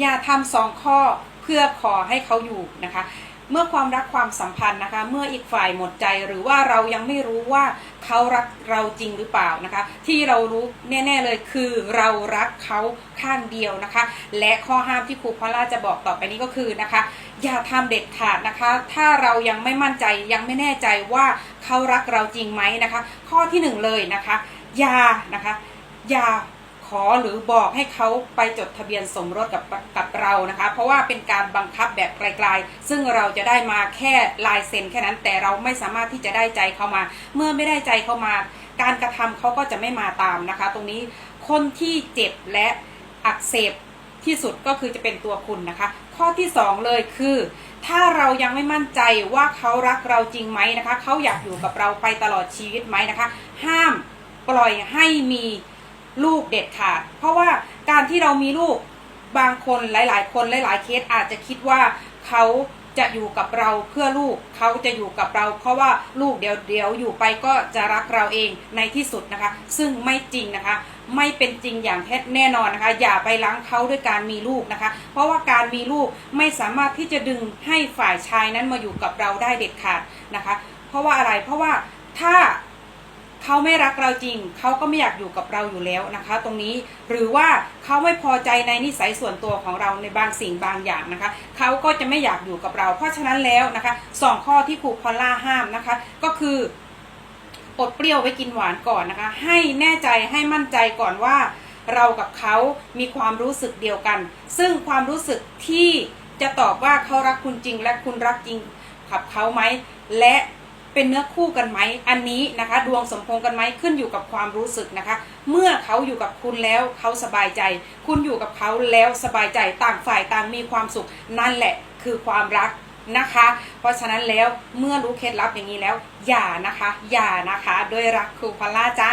อย่าทำสองข้อเพื่อขอให้เขาอยู่นะคะ เมื่อความรักความสัมพันธ์นะคะ เมื่ออีกฝ่ายหมดใจหรือว่าเรายังไม่รู้ว่าเขารักเราจริงหรือเปล่านะคะ ที่เรารู้แน่ ๆเลยคือเรารักเขาข้างเดียวนะคะ และข้อห้ามที่ครูพอลล่าจะบอกต่อไปนี้ก็คือนะคะ อย่าทำเด็ดขาดนะคะ ถ้าเรายังไม่มั่นใจยังไม่แน่ใจว่าเขารักเราจริงไหมนะคะ ข้อที่หนึ่งเลยนะคะอย่านะคะอย่า อหรือบอกให้เขาไปจดทะเบียนสมรสกับกับเรานะคะ เพราะว่าเป็นการบังคับแบบไกลๆ ซึ่งเราจะได้มาแค่ลายเซ็นแค่นั้นแต่เราไม่สามารถที่จะได้ใจเขามา เมื่อไม่ได้ใจเขามา การกระทำเขาก็จะไม่มาตามนะคะ ตรงนี้คนที่เจ็บและอักเสบที่สุดก็คือจะเป็นตัวคุณนะคะ ข้อที่สองเลยคือ ถ้าเรายังไม่มั่นใจว่าเขารักเราจริงไหมนะคะ เขาอยากอยู่กับเราไปตลอดชีวิตไหมนะคะ ห้ามปล่อยให้มี ลูกเด็ดขาด เพราะว่าการที่เรามีลูกบางคนหลาย ๆ คนหลาย ๆ เคสอาจจะคิดว่าเขาจะอยู่กับเราเพื่อลูกเขาจะอยู่กับเรา เพราะว่าลูกเดี๋ยวเดี๋ยวอยู่ไปก็จะรักเราเองในที่สุดนะคะ ซึ่งไม่จริงนะคะ ไม่เป็นจริงอย่างแท้แน่นอนนะคะ อย่าไปล้างเขาด้วยการมีลูกนะคะ เพราะว่าการมีลูกไม่สามารถที่จะดึงให้ฝ่ายชายนั้นมาอยู่กับเราได้เด็ดขาดนะคะ เพราะว่าอะไรเพราะว่าถ้า เขาไม่รักเราจริง เขาก็ไม่อยากอยู่กับเราอยู่แล้วนะคะ ตรงนี้หรือว่าเขาไม่พอใจในนิสัยส่วนตัวของเราในบางสิ่งบางอย่างนะคะ เขาก็จะไม่อยากอยู่กับเรา เพราะฉะนั้นแล้วนะคะสองข้อที่ครูพอลล่าห้ามนะคะ ก็คืออดเปรี้ยวไว้กินหวานก่อนนะคะ ให้แน่ใจให้มั่นใจก่อนว่า เรากับเขามีความรู้สึกเดียวกัน ซึ่งความรู้สึกที่จะตอบว่าเขารักคุณจริงและคุณรักจริงกับเขาไหมและ เป็นเนื้อคู่กันไหมอันนี้นะคะ ดวงสมพงกันไหมขึ้นอยู่กับความรู้สึกนะคะ เมื่อเขาอยู่กับคุณแล้วเขาสบายใจ คุณอยู่กับเขาแล้วสบายใจต่างฝ่ายต่างมีความสุข นั่นแหละคือความรักนะคะ เพราะฉะนั้นแล้วเมื่อรู้เคล็ดลับอย่างนี้แล้ว อย่านะคะ อย่านะคะ ด้วยรักครูพอลล่าจ้า